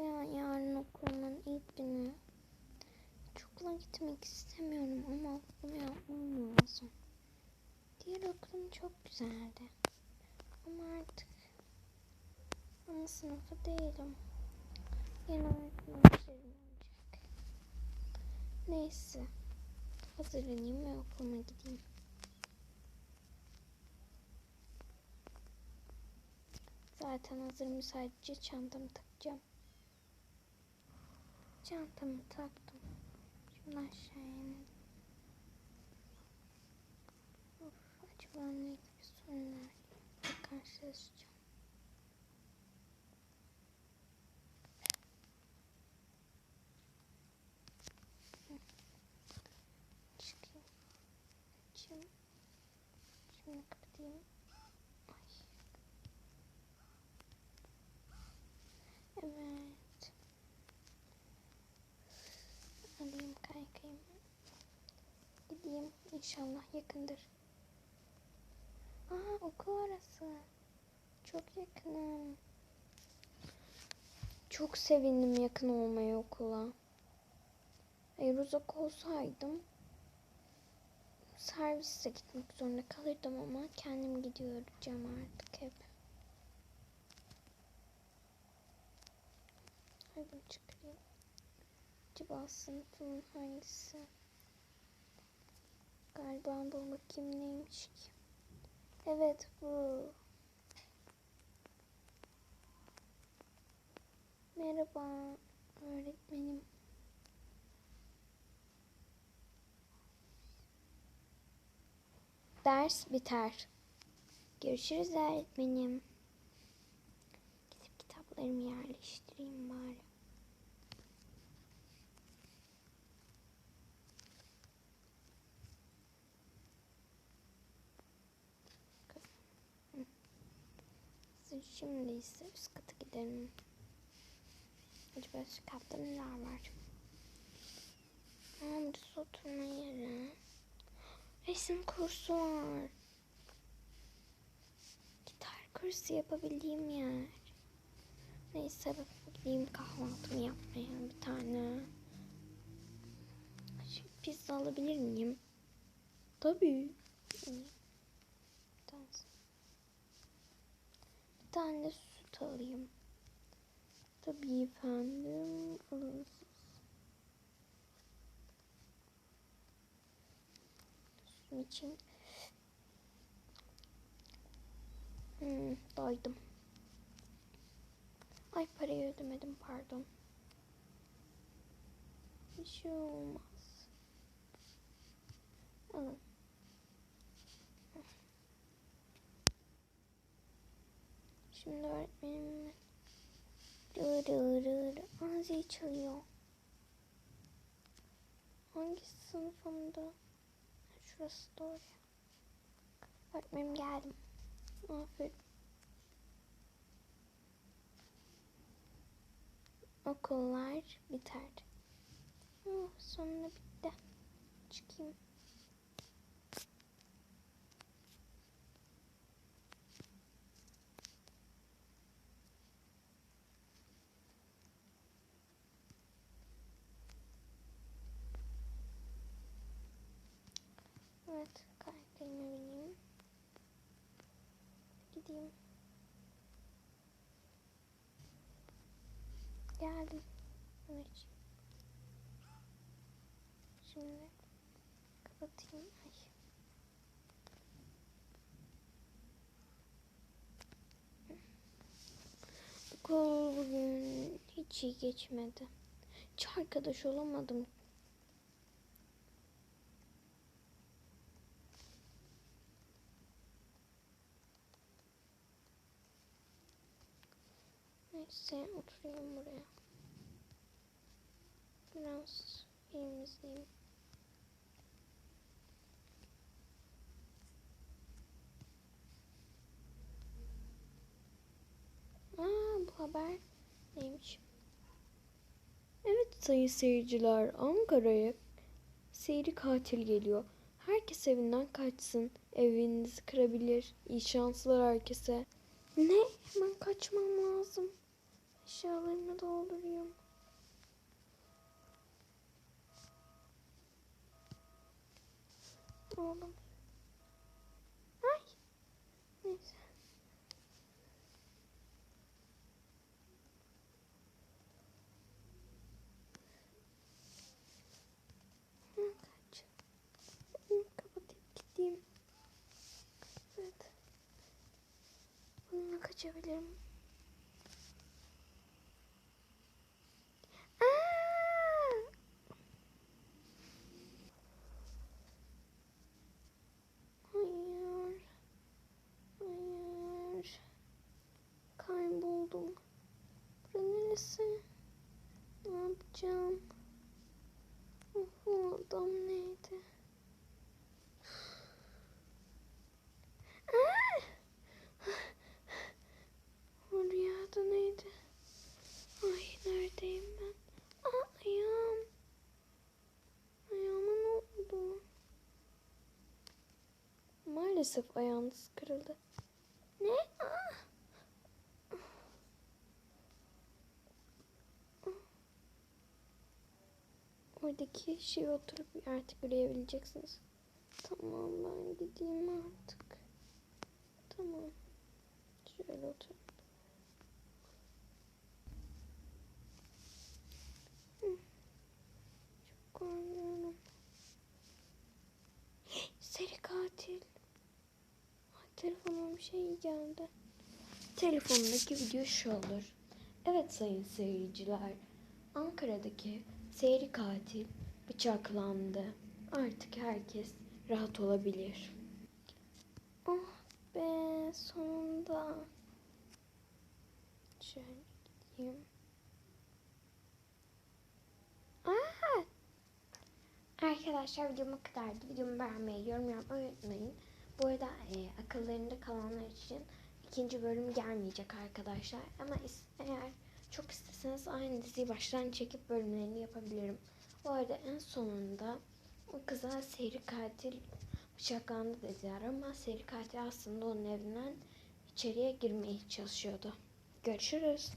ya yarın okulumun ilk günü. Hiç okula gitmek istemiyorum ama okulumu yapmam lazım. Diğer okulum çok güzeldi. Ama artık ana sınıfı değilim. Yeni öğretmenlerim olacak. Neyse. Hazırlanayım ve okuluma gideyim. Zaten hazırım sadece çantamı takacağım. Çantamı taktım. Şimdi aşağıya inelim. Of, acaba ne gibi sorunlarla karşılaşacağım? Çıkayım. Açayım. Ay. Evet. Alayım kaykayımı. Gideyim. İnşallah yakındır. Aa okul orası. Çok yakınım. Çok sevindim yakın olmaya okula. Eğer uzak olsaydım serviste gitmek zorunda kalırdım ama kendim gidiyorum artık hep. Hadi çıkarayım. Acaba sınıfın hangisi? Galiba bu bakayım neymiş ki. Evet bu. Merhaba öğretmenim. Ders biter. Görüşürüz öğretmenim. Gidip kitaplarımı yerleştireyim bari. Şimdi ise üst kata gidelim. Acaba üst katta neler var? Aa, burası oturma yeri. Resim kursu var. Gitar kursu yapabildiğim yer. Neyse gideyim kahvaltımı yapmaya bir tane. Şu pizza alabilir miyim? Tabii. Bir tanesi. Bir tane süt alayım. Tabii efendim. Alın siz. Sütüm için. Hmm, doydum. Ay parayı ödemedim pardon. Bir şey olmaz. Alın. Şimdi öğretmenim rı rı rı rı Aa, zil çalıyor. Hangi sınıfımda? Şurası doğru. Öğretmenim geldim. Aferin. Okullar biter. Sonunda bitti. Çıkayım. Evet, kaykayıma bineyim. Gideyim. Geldim. Evet. Şimdi kapatayım. Ay. Okul bugün hiç iyi geçmedi. Hiç arkadaş olamadım. Neyse oturayım buraya. Biraz film izleyeyim. Aa bu haber neymiş? Evet sayın seyirciler Ankara'ya seyri katil geliyor. Herkes evinden kaçsın. Evinizi kırabilir. İyi şanslar herkese. Ne? Hemen kaçmam lazım. Eşyalarımı doldurayım. Oğlum. Ay. Neyse. Kaç. Kapatıp gideyim. Evet. Bununla kaçabilirim. Aa! Hayır. Hayır. Kayboldum. Bura neresi? Ne yapacağım? Of, o adam neydi? Aa! O rüyada neydi? Ay neredeyim ben? Aa ayağım. Ayağıma ne oldu? Maalesef ayağınız kırıldı. Ne? Aa! Oradaki şeye oturup artık yürüyebileceksiniz. Tamam ben gideyim artık. Tamam. Şöyle otur. Hı. Çok korkuyorum. Seri katil. Ay, telefonuma bir şey geldi. Telefonundaki video şu olur. Evet sayın seyirciler. Ankara'daki seri katil bıçaklandı. Artık herkes rahat olabilir. Oh be sonunda. Şöyle gideyim. Aa! Arkadaşlar videom bu kadardı. Videomu beğenmeyi, yorum yapmayı unutmayın. Bu arada e, akıllarında kalanlar için ikinci bölüm gelmeyecek arkadaşlar. Ama eğer çok isteseniz aynı diziyi baştan çekip bölümlerini yapabilirim. Bu arada en sonunda o kıza seri katil bıçaklandı dediler ama seri katil aslında onun evinden içeriye girmeye çalışıyordu. Görüşürüz.